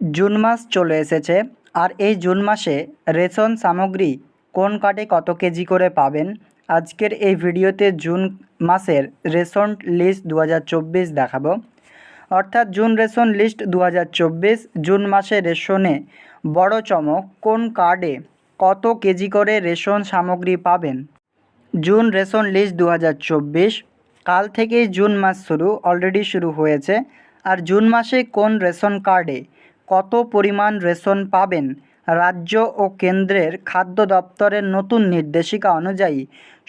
June মাস চলে এসেছে, আর এই জুন মাসে রেশন সামগ্রী কোন কার্ডে কত কেজি করে পাবেন? আজকের এই ভিডিওতে জুন মাসের রেশন লিস্ট দু হাজার চব্বিশ দেখাবো। অর্থাৎ জুন রেশন লিস্ট দু হাজার চব্বিশ, জুন মাসে রেশনে বড় চমক, কোন কার্ডে কত কেজি করে রেশন সামগ্রী পাবেন? জুন রেশন লিস্ট দু হাজার চব্বিশ, কাল থেকেই জুন মাস শুরু, অলরেডি শুরু হয়েছে, আর জুন মাসে কোন রেশন কার্ডে কত পরিমাণ রেশন পাবেন? রাজ্য ও কেন্দ্রের খাদ্য দপ্তরের নতুন নির্দেশিকা অনুযায়ী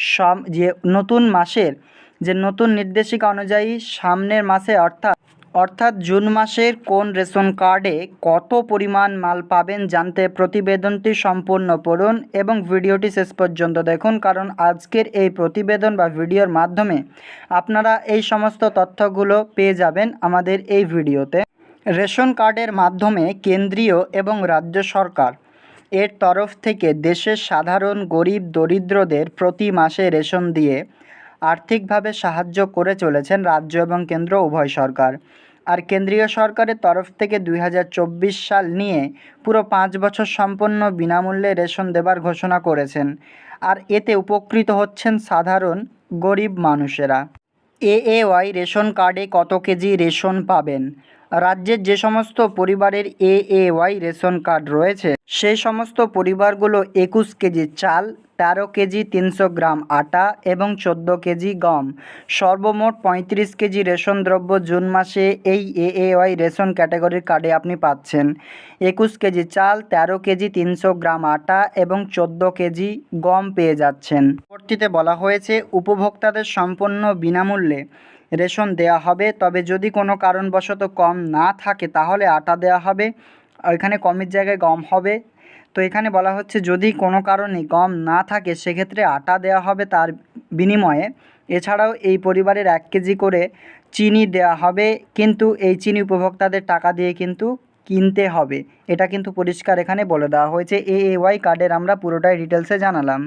সম যে নতুন মাসের, যে নতুন নির্দেশিকা অনুযায়ী সামনের মাসে অর্থাৎ অর্থাৎ জুন মাসের কোন রেশন কার্ডে কত পরিমাণ মাল পাবেন জানতে প্রতিবেদনটি সম্পূর্ণ পড়ুন এবং ভিডিওটি শেষ পর্যন্ত দেখুন কারণ আজকের এই প্রতিবেদন বা ভিডিওর মাধ্যমে আপনারা এই সমস্ত তথ্যগুলো পেয়ে যাবেন আমাদের এই ভিডিওতে। রেশন কার্ডের মাধ্যমে কেন্দ্রীয় এবং রাজ্য সরকার এর তরফ থেকে দেশের সাধারণ গরিব দরিদ্রদের প্রতি মাসে রেশন দিয়ে আর্থিকভাবে সাহায্য করে চলেছেন রাজ্য এবং কেন্দ্র উভয় সরকার। আর কেন্দ্রীয় সরকারের তরফ থেকে দুই হাজার চব্বিশ সাল নিয়ে পুরো পাঁচ বছর সম্পন্ন বিনামূল্যে রেশন দেবার ঘোষণা করেছেন। আর এতে উপকৃত হচ্ছেন সাধারণ গরিব মানুষেরা। এএওয়াই রেশন কার্ডে কত কেজি রেশন পাবেন? রাজ্যের যে সমস্ত পরিবারের এএওয়াই রেশন কার্ড রয়েছে, সেই সমস্ত পরিবারগুলো একুশ কেজি চাল, তেরো কেজি তিনশো গ্রাম আটা এবং চোদ্দ কেজি গম। সর্বমোট পঁয়ত্রিশ কেজি রেশন দ্রব্য জুন মাসে এই এএওয়াই রেশন ক্যাটাগরির কার্ডে আপনি পাচ্ছেন। একুশ কেজি চাল, তেরো কেজি তিনশো গ্রাম আটা এবং চোদ্দ কেজি গম পেয়ে যাচ্ছেন। পরবর্তীতে বলা হয়েছে, উপভোক্তাদের সম্পূর্ণ বিনামূল্যে রেশন দেওয়া হবে। তবে যদি কোনো কারণবশত কম না থাকে, তাহলে আটা দেওয়া হবে। এখানে কমের জায়গায় গম হবে। তো এখানে বলা হচ্ছে, যদি কোনো কারণে গম না থাকে, সেক্ষেত্রে আটা দেওয়া হবে তার বিনিময়ে। এছাড়াও এই পরিবারের এক কেজি করে চিনি দেওয়া হবে। কিন্তু এই চিনি উপভোক্তাদের টাকা দিয়ে কিন্তু কিনতে হবে। এটা কিন্তু পরিষ্কার এখানে বলে দেওয়া হয়েছে। এ ওয়াই কার্ডের আমরা পুরোটাই ডিটেলসে জানালাম।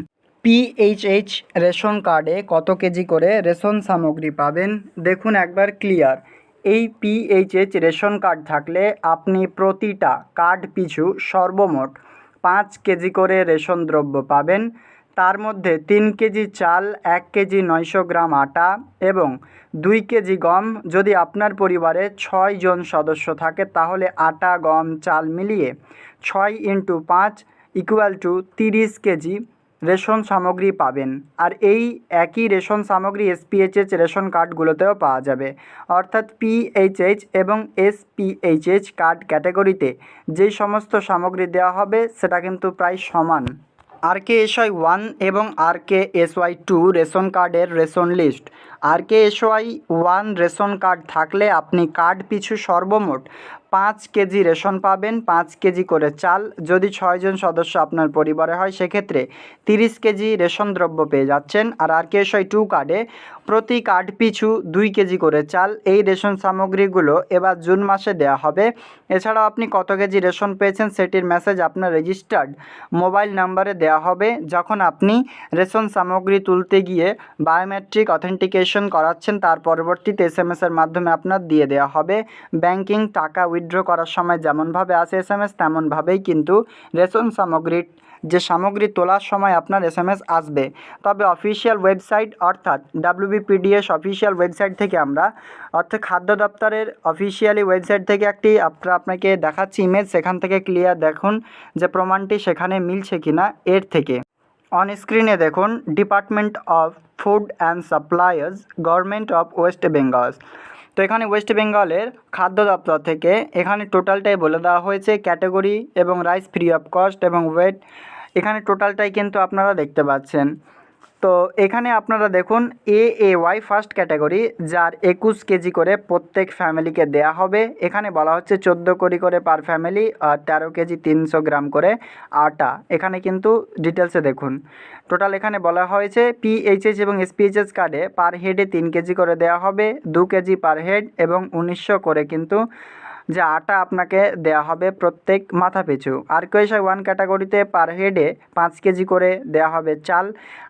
পিএইচএইচ রেশন কার্ডে কত কেজি করে রেশন সামগ্রী পাবেন? দেখুন একবার ক্লিয়ার। এই পিএইচএইচ রেশন কার্ড থাকলে আপনি প্রতিটা কার্ড পিছু সর্বমোট পাঁচ কেজি করে রেশন দ্রব্য পাবেন। তার মধ্যে তিন কেজি চাল, এক কেজি নয়শো গ্রাম আটা এবং দুই কেজি গম। যদি আপনার পরিবারে ছয় জন সদস্য থাকে, তাহলে আটা, গম, চাল মিলিয়ে ছয় ইন্টু পাঁচ ইকুয়াল টু তিরিশ কেজি। রেশন সামগ্রী পাবেন। আর এই একই রেশন সামগ্রী এসপিএইচএইচ রেশন কার্ডগুলোতেও পাওয়া যাবে। অর্থাৎ পিএইচএইচ এবং এসপিএইচএইচ কার্ড ক্যাটাগরিতে যেই সমস্ত সামগ্রী দেওয়া হবে, সেটা কিন্তু প্রায় সমান। আর কে এসওয়াই ওয়ান এবং R K S Y two ration কার্ডের রেশন লিস্ট। আর K S Y one ration card থাকলে আপনি কার্ড পিছু সর্বমোট পাঁচ কেজি রেশন পাবেন, পাঁচ কেজি করে চাল। যদি ছয়জন সদস্য আপনার পরিবারে হয়, সেক্ষেত্রে তিরিশ কেজি রেশন দ্রব্য পেয়ে যাচ্ছেন। আর আর কে এসআই টু কার্ডে প্রতি কার্ড পিছু দুই কেজি করে চাল। এই রেশন সামগ্রীগুলো এবার জুন মাসে দেওয়া হবে। এছাড়াও আপনি কত কেজি রেশন পেয়েছেন সেটির মেসেজ আপনার রেজিস্টার্ড মোবাইল নাম্বারে দেওয়া হবে। যখন আপনি রেশন সামগ্রী তুলতে গিয়ে বায়োমেট্রিক অথেন্টিকেশন করাচ্ছেন, তার পরবর্তীতে এস এসের মাধ্যমে আপনার দিয়ে দেওয়া হবে। ব্যাংকিং টাকা উইথড্র করার সময় যেমনভাবে আসে এস এম এস, তেমনভাবেই কিন্তু রেশন সামগ্রীর যে সামগ্রী তোলার সময় আপনার এস আসবে। তবে অফিসিয়াল ওয়েবসাইট অর্থাৎ ডাব্লিউবিপিডিএস অফিসিয়াল ওয়েবসাইট থেকে আমরা, অর্থাৎ খাদ্য দপ্তরের অফিসিয়ালি ওয়েবসাইট থেকে একটি আপনার আপনাকে দেখাচ্ছি ইমেজ, সেখান থেকে ক্লিয়ার দেখুন যে প্রমাণটি সেখানে মিলছে কিনা এর থেকে। অন স্ক্রিনে দেখুন department of food and suppliers government of West Bengal তো এখানে ওয়েস্ট বেঙ্গলের খাদ্য দপ্তর থেকে এখানে টোটালটাই বলে দেওয়া হয়েছে ক্যাটাগরি এবং রাইস ফ্রি অফ কস্ট এবং ওয়েট এখানে টোটালটাই কিন্তু আপনারা দেখতে পাচ্ছেন। তো এখানে আপনারা দেখুন A A Y first category যার একুশ কেজি করে প্রত্যেক ফ্যামিলিকে দেয়া হবে। এখানে বলা হচ্ছে চোদ্দ কোটি করে পার ফ্যামিলি আর তেরো কেজি তিনশো গ্রাম করে আটা। এখানে কিন্তু ডিটেলসে দেখুন। টোটাল এখানে বলা হয়েছে পিএইচএস এবং এসপিএইচএস কার্ডে পার হেডে তিন কেজি করে দেওয়া হবে, দু কেজি পার হেড এবং উনিশশো করে কিন্তু যে আটা আপনাকে দেওয়া হবে প্রত্যেক মাথা পিছু। আর কেউসাই ওয়ান ক্যাটাগরিতে পার হেডে পাঁচ কেজি করে দেওয়া হবে চাল।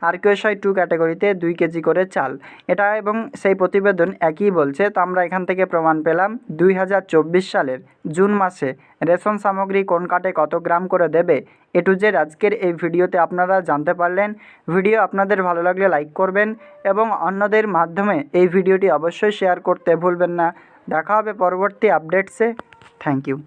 আর কেউসাই টু ক্যাটাগরিতে দুই কেজি করে চাল। এটা এবং সেই প্রতিবেদন একই বলছে। তো আমরা এখান থেকে প্রমাণ পেলাম দুই হাজার চব্বিশ সালের জুন মাসে রেশন সামগ্রী কোন কাটে কত গ্রাম করে দেবে? এ টু জেড আজকের এই ভিডিওতে আপনারা জানতে পারলেন। ভিডিও আপনাদের ভালো লাগলে লাইক করবেন এবং অন্যদের মাধ্যমে এই ভিডিওটি অবশ্যই শেয়ার করতে ভুলবেন না। দেখা হবে পরবর্তী আপডেটসে থ্যাংক ইউ